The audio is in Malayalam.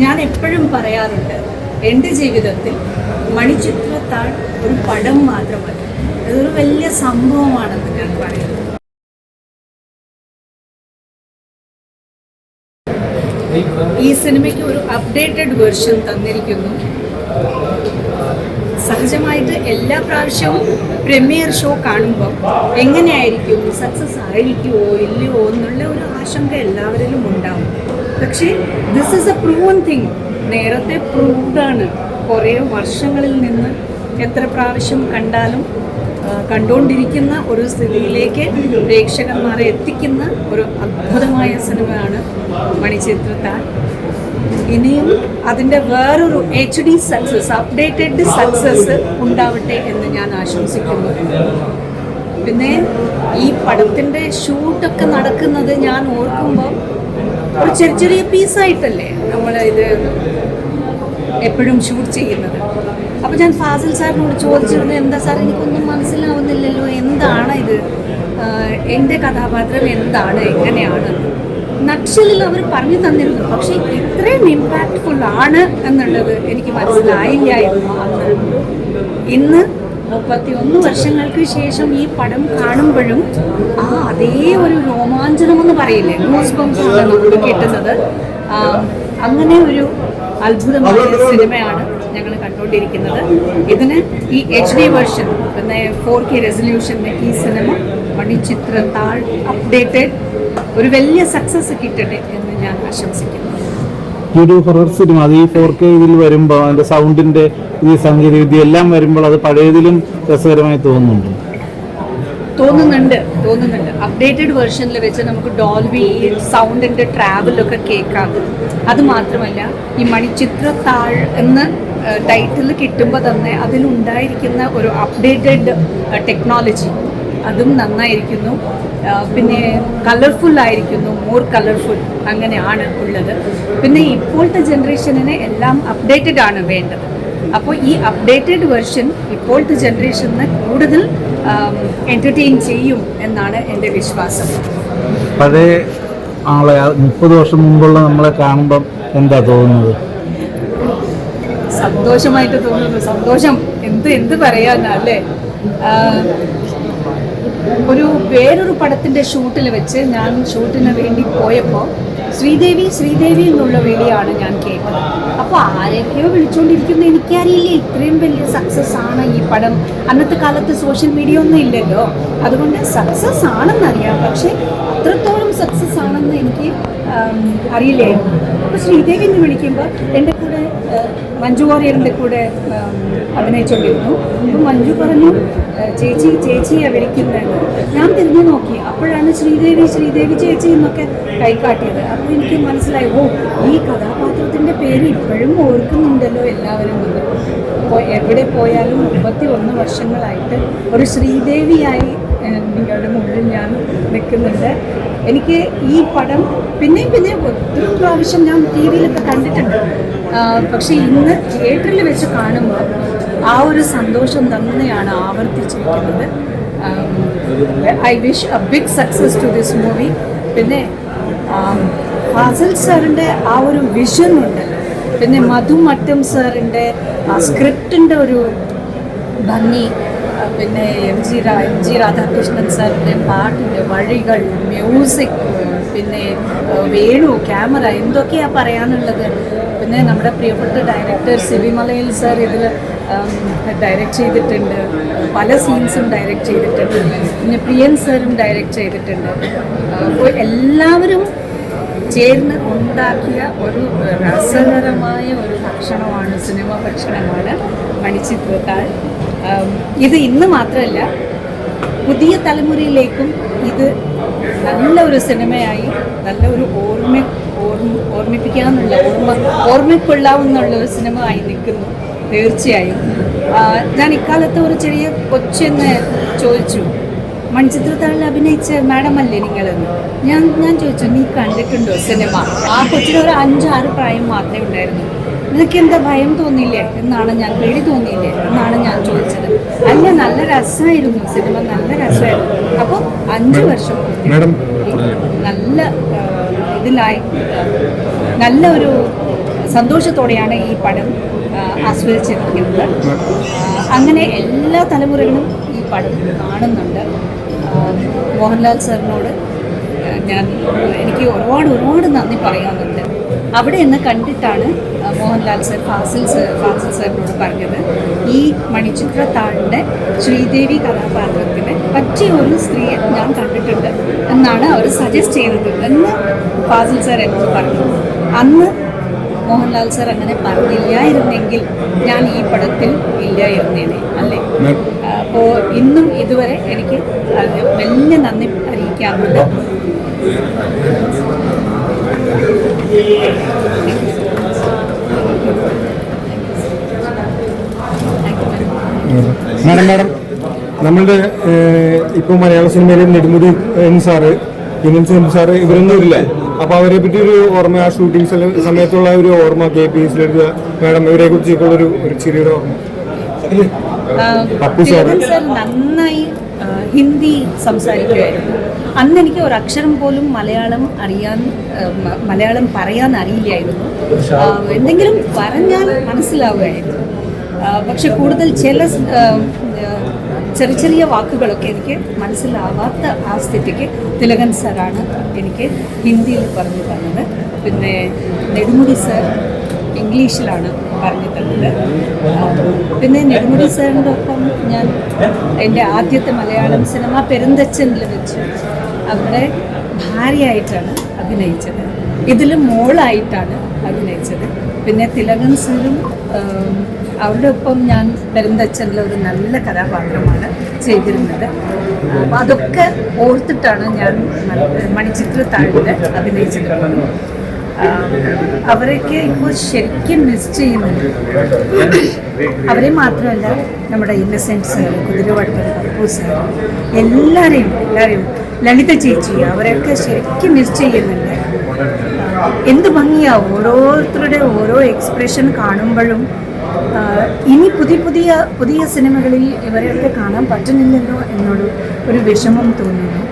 ഞാൻ എപ്പോഴും പറയാറുണ്ട് എന്റെ ജീവിതത്തിൽ മണിച്ചിത്രത്താൾ ഒരു പടം മാത്രമല്ല അതൊരു വലിയ സംഭവമാണെന്ന് ഞാൻ പറയുന്നത് ഈ സിനിമയ്ക്ക് ഒരു അപ്ഡേറ്റഡ് വേർഷൻ തന്നിരിക്കുന്നു. സഹജമായിട്ട് എല്ലാ പ്രാവശ്യവും പ്രീമിയർ ഷോ കാണുമ്പോൾ എങ്ങനെയായിരിക്കും സക്സസ് ആയിരിക്കുമോ ഇല്ലയോ എന്നുള്ള ഒരു ആശങ്ക എല്ലാവരിലും ഉണ്ടാവും. പക്ഷേ this is a proven thing നേരത്തെ പ്രൂവ്ഡാണ് കുറേ വർഷങ്ങളിൽ നിന്ന് എത്ര പ്രാവശ്യം കണ്ടാലും കണ്ടുകൊണ്ടിരിക്കുന്ന ഒരു സ്ഥിതിയിലേക്ക് പ്രേക്ഷകന്മാരെ എത്തിക്കുന്ന ഒരു അത്ഭുതമായ സിനിമയാണ് മണിച്ചിത്രത്താൽ ഇനിയും അതിന്റെ വേറൊരു H D success updated success ഉണ്ടാവട്ടെ എന്ന് ഞാൻ ആശംസിക്കുന്നു. പിന്നെ ഈ പടത്തിന്റെ ഷൂട്ടൊക്കെ നടക്കുന്നത് ഞാൻ ഓർക്കുമ്പോൾ ഒരു ചെറിയ ചെറിയ പീസായിട്ടല്ലേ നമ്മൾ ഇത് എപ്പോഴും ഷൂട്ട് ചെയ്യുന്നത്? അപ്പോൾ ഞാൻ ഫാസിൽ സാറിനോട് ചോദിച്ചിരുന്നു എന്താ സാർ എനിക്കൊന്നും മനസ്സിലാവുന്നില്ലല്ലോ എന്താണ് ഇത്? എന്റെ കഥാപാത്രം എന്താണ് എങ്ങനെയാണ്? നക്ഷലിൽ അവർ പറഞ്ഞു തന്നിരുന്നു പക്ഷേ ഇത്രയും ഇമ്പാക്റ്റ്ഫുൾ ആണ് എന്നുള്ളത് എനിക്ക് മനസ്സിലായില്ലായിരുന്നു അന്ന് ഇന്ന് മുപ്പത്തി ഒന്ന് വർഷങ്ങൾക്ക് ശേഷം ഈ പടം കാണുമ്പോഴും ആ അതേ ഒരു രോമാഞ്ചനം എന്ന് പറയില്ലേ നമുക്ക് കിട്ടുന്നത്. അങ്ങനെ ഒരു അത്ഭുതമായ സിനിമയാണ് ഞങ്ങൾ കണ്ടുകൊണ്ടിരിക്കുന്നത്. ഇതിന് ഈ എച്ച് ഡി വെർഷൻ പിന്നെ ഫോർ കെ റെസൊല്യൂഷന്റെ ഈ സിനിമ മണിച്ചിത്രത്താൾ അപ്ഡേറ്റഡ് ഒരു വലിയ സക്സസ് കിട്ടട്ടെ എന്ന് ഞാൻ ആശംസിക്കുന്നു. ഒരു ഹൊറർ സിനിമ അത് ഈ ഫോർ കെ ഇതിൽ വരുമ്പോൾ അതിന്റെ സൗണ്ടിന്റെ ഈ സാങ്കേതിക വിദ്യ എല്ലാം വരുമ്പോൾ അത് പഴയതിലും രസകരമായി തോന്നുന്നുണ്ട്. തോന്നുന്നുണ്ട് തോന്നുന്നുണ്ട്. അപ്ഡേറ്റഡ് വേർഷനിൽ വെച്ച് നമുക്ക് ഡോൾബി സൗണ്ടിന്റെ ട്രാവലൊക്കെ കേൾക്കാം. അത് മാത്രമല്ല ഈ താൾ എന്ന് ടൈറ്റിൽ കിട്ടുമ്പോൾ തന്നെ അതിലുണ്ടായിരിക്കുന്ന ഒരു അപ്ഡേറ്റഡ് ടെക്നോളജി അതും നന്നായിരിക്കുന്നു. പിന്നെ കളർഫുൾ ആയിരിക്കുന്നു. മോർ കളർഫുൾ അങ്ങനെയാണ് ഉള്ളത്. പിന്നെ ഇപ്പോഴത്തെ ജനറേഷനിന് എല്ലാം അപ്ഡേറ്റഡ് ആണ് വേണ്ടത്. അപ്പോൾ ഈ അപ്ഡേറ്റഡ് വെർഷൻ ഇപ്പോഴത്തെ ജനറേഷന് കൂടുതൽ എന്റർടൈൻ ചെയ്യും എന്നാണ് എന്റെ വിശ്വാസം. പഴയ ആളെ മുപ്പത് വർഷം മുമ്പുള്ള നമ്മളെ കാണുമ്പം എന്താ തോന്നുന്നത്? സന്തോഷമായിട്ട് തോന്നുന്നു. സന്തോഷം. എന്ത് എന്ത് പറയാനാ അല്ലേ? ആഹ്, ഒരു വേറൊരു പടത്തിന്റെ ഷൂട്ടിൽ വെച്ച് ഞാൻ ഷൂട്ടിന് വേണ്ടി പോയപ്പോൾ ശ്രീദേവി ശ്രീദേവി എന്നുള്ള വിളിയാണ് ഞാൻ കേട്ടത്. അപ്പോൾ ആരെയൊക്കെയോ വിളിച്ചുകൊണ്ടിരിക്കുന്നത് എനിക്കറിയില്ല ഇത്രയും വലിയ സക്സസ് ആണ് ഈ പടം. അന്നത്തെ കാലത്ത് സോഷ്യൽ മീഡിയ ഒന്നും ഇല്ലല്ലോ. അതുകൊണ്ട് സക്സസ് ആണെന്നറിയാം. പക്ഷേ അത്രത്തോളം സക്സസ് ആണെന്ന് എനിക്ക് അറിയില്ലായിരുന്നു. അപ്പോൾ ശ്രീദേവി എന്ന് വിളിക്കുമ്പോൾ എന്റെ കൂടെ മഞ്ജു വാര്യറിന്റെ കൂടെ അഭിനയിച്ചോണ്ടിരുന്നു അപ്പോൾ മഞ്ജു പറഞ്ഞു ചേച്ചി ചേച്ചിയെ വിളിക്കുന്നത് ഞാൻ തിരിഞ്ഞു നോക്കി. അപ്പോഴാണ് ശ്രീദേവി ശ്രീദേവി ചേച്ചി എന്നൊക്കെ കൈക്കാട്ടിയത് അപ്പോൾ എനിക്ക് മനസ്സിലായി ഓ ഈ കഥാപാത്രത്തിന്റെ പേര് ഇപ്പോഴും ഓർക്കുന്നുണ്ടല്ലോ എല്ലാവരും എന്ന് എവിടെ പോയാലും മുപ്പത്തി ഒന്ന് വർഷങ്ങളായിട്ട് ഒരു ശ്രീദേവിയായി നിങ്ങളുടെ മുകളിൽ ഞാൻ നിൽക്കുന്നുണ്ട്. എനിക്ക് ഈ പടം പിന്നെയും പിന്നെയും ഒത്തിരി പ്രാവശ്യം ഞാൻ ടി വിയിലൊക്കെ കണ്ടിട്ടുണ്ട്. പക്ഷേ ഇന്ന് തിയേറ്ററിൽ വെച്ച് കാണുമ്പോൾ ആ ഒരു സന്തോഷം തന്നെയാണ് ആവർത്തിച്ചിരിക്കുന്നത്. I wish a big success to this movie പിന്നെ ഫാസൽ സാറിന്റെ ആ ഒരു വിഷൻ ഉണ്ടല്ലോ പിന്നെ മധു മട്ടം സാറിന്റെ ആ സ്ക്രിപ്റ്റിന്റെ ഒരു ഭംഗി പിന്നെ എം ജി രാ എം ജി രാധാകൃഷ്ണൻ സാറിന്റെ പാട്ടിന്റെ വഴികൾ മ്യൂസിക് പിന്നെ വേണു ക്യാമറ എന്തൊക്കെയാണ് പറയാനുള്ളത്? പിന്നെ നമ്മുടെ പ്രിയപ്പെട്ട ഡയറക്ടർ സിബിമലയിൽ സാർ ഇതിൽ ഡയറക്റ്റ് ചെയ്തിട്ടുണ്ട്. പല സീൻസും ഡയറക്റ്റ് ചെയ്തിട്ടുണ്ട്. പിന്നെ പ്രിയൻ സാറും ഡയറക്റ്റ് ചെയ്തിട്ടുണ്ട്. അപ്പോൾ എല്ലാവരും ചേർന്ന് ഉണ്ടാക്കിയ ഒരു രസകരമായ ഒരു ഭക്ഷണമാണ് സിനിമ ഭക്ഷണമാണ് മണിച്ചിത്രത്താൽ ഇത് ഇന്ന് മാത്രമല്ല പുതിയ തലമുറയിലേക്കും ഇത് നല്ല ഒരു സിനിമയായി നല്ല ഒരു ഓർമ്മ ഓർമ്മ ഓർമ്മിപ്പിക്കാമെന്നുള്ള ഓർമ്മ ഓർമ്മക്കൊള്ളാവുന്നുള്ള ഒരു സിനിമ ആയി നിൽക്കുന്നു തീർച്ചയായും. ഞാൻ ഇക്കാലത്ത് ഒരു ചെറിയ കൊച്ചെന്ന് ചോദിച്ചു മൺചിത്രത്താളിൽ അഭിനയിച്ച മാഡം അല്ലേ നിങ്ങളെന്ന്? ഞാൻ ഞാൻ ചോദിച്ചു നീ കണ്ടിട്ടുണ്ടോ സിനിമ? ആ കൊച്ചിന് ഒരു അഞ്ചാറ് പ്രായം മാത്രമേ ഉണ്ടായിരുന്നു നിനക്ക് എന്താ ഭയം തോന്നിയില്ലേ? എന്നാണ് ഞാൻ പേടി തോന്നിയില്ലേ? എന്നാണ് ഞാൻ ചോദിച്ചത്. അല്ല നല്ല രസമായിരുന്നു സിനിമ. നല്ല രസമായിരുന്നു. അപ്പോൾ അഞ്ച് വർഷം നല്ല ഇതിലായി നല്ല ഒരു സന്തോഷത്തോടെയാണ് ഈ പടം ആസ്വദിച്ചിരിക്കുന്നത്. അങ്ങനെ എല്ലാ തലമുറകളും ഈ പടം കാണുന്നുണ്ട്. മോഹൻലാൽ സാറിനോട് ഞാൻ എനിക്ക് ഒരുപാട് ഒരുപാട് നന്ദി പറയാനുണ്ട്. അവിടെ നിന്ന് കണ്ടിട്ടാണ് മോഹൻലാൽ സർ ഫാസിൽ സർ ഫാസിൽ സാറിനോട് പറഞ്ഞത് ഈ മണിച്ചിത്ര താഴിന്റെ ശ്രീദേവി കഥാപാത്രത്തിന് പറ്റിയ ഒരു സ്ത്രീയെ ഞാൻ കണ്ടിട്ടുണ്ട് എന്നാണ് അവർ സജസ്റ്റ് ചെയ്തത് എന്ന് ഫാസിൽ സാർ എന്നോട് പറഞ്ഞു. അന്ന് മോഹൻലാൽ സർ അങ്ങനെ പറഞ്ഞില്ലായിരുന്നെങ്കിൽ ഞാൻ ഈ പടത്തിൽ ഇല്ലായിരുന്നേനെ അല്ലേ? അപ്പോൾ ഇന്നും ഇതുവരെ എനിക്ക് വലിയ നന്ദി അറിയിക്കാറുണ്ട്. Madam madam. നമ്മളുടെ ഇപ്പോൾ മലയാള സിനിമയിലെ നെടുമുടി എൻ സാറ് ഇന്ത്യൻ സിനിമ സാറ് ഇവരൊന്നും ഇല്ല. അപ്പൊ അവരെ പറ്റി ഒരു ഓർമ്മ ആ ഷൂട്ടിംഗ് സമയത്തുള്ള ഒരു ഓർമ്മ കെ പി എസ് എഴുതുക മാഡം ഇവരെ കുറിച്ചൊക്കെ ഒരു ഒരു ചെറിയൊരു ഓർമ്മ. പപ്പു സാറ്. നന്നായി ഹിന്ദി സംസാരിക്കുമായിരുന്നു. അന്ന് എനിക്ക് ഒരു അക്ഷരം പോലും മലയാളം അറിയാൻ മലയാളം പറയാൻ അറിയില്ലായിരുന്നു. എന്തെങ്കിലും പറഞ്ഞാൽ മനസ്സിലാവുമായിരുന്നു. പക്ഷെ കൂടുതൽ ചില ചെറിയ ചെറിയ വാക്കുകളൊക്കെ എനിക്ക് മനസ്സിലാവാത്ത ആ സ്ഥിതിക്ക് തിലകൻ സാറാണ് എനിക്ക് ഹിന്ദിയിൽ പറഞ്ഞു തന്നത്. പിന്നെ നെടുമുടി സാർ ഇംഗ്ലീഷിലാണ് പറഞ്ഞു തന്നത്. പിന്നെ നെടുമുടി സാറിന്റെ ഒപ്പം ഞാൻ എന്റെ ആദ്യത്തെ മലയാളം സിനിമ പെരുന്തച്ചനിൽ വെച്ച് അവിടെ ഭാര്യയായിട്ടാണ് അഭിനയിച്ചത്. ഇതിൽ മോളായിട്ടാണ് അഭിനയിച്ചത്. പിന്നെ തിലകൻ സാറും അവരുടെ ഒപ്പം ഞാൻ പെരുന്തച്ചനിൽ ഒരു നല്ല കഥാപാത്രമാണ് ചെയ്തിരുന്നത്. അതൊക്കെ ഓർത്തിട്ടാണ് ഞാൻ മണിച്ചിത്ര താഴിൽ അഭിനയിച്ചിട്ടുള്ളത് അവരൊക്കെ ഇപ്പോൾ ശരിക്കും മിസ് ചെയ്യുന്നുണ്ട്. അവരെ മാത്രമല്ല നമ്മുടെ Innocent sir Kuthiravattam Pappu sir എല്ലാവരെയും എല്ലാവരെയും ലളിത ചേച്ചി അവരെയൊക്കെ ശരിക്കും മിസ് ചെയ്യുന്നുണ്ട്. എന്ത് ഭംഗിയാ ഓരോരുത്തരുടെ ഓരോ എക്സ്പ്രഷൻ കാണുമ്പോഴും ഇനി പുതിയ പുതിയ പുതിയ സിനിമകളിൽ ഇവരെയൊക്കെ കാണാൻ പറ്റുന്നില്ലല്ലോ എന്നൊരു ഒരു വിഷമം തോന്നുന്നു.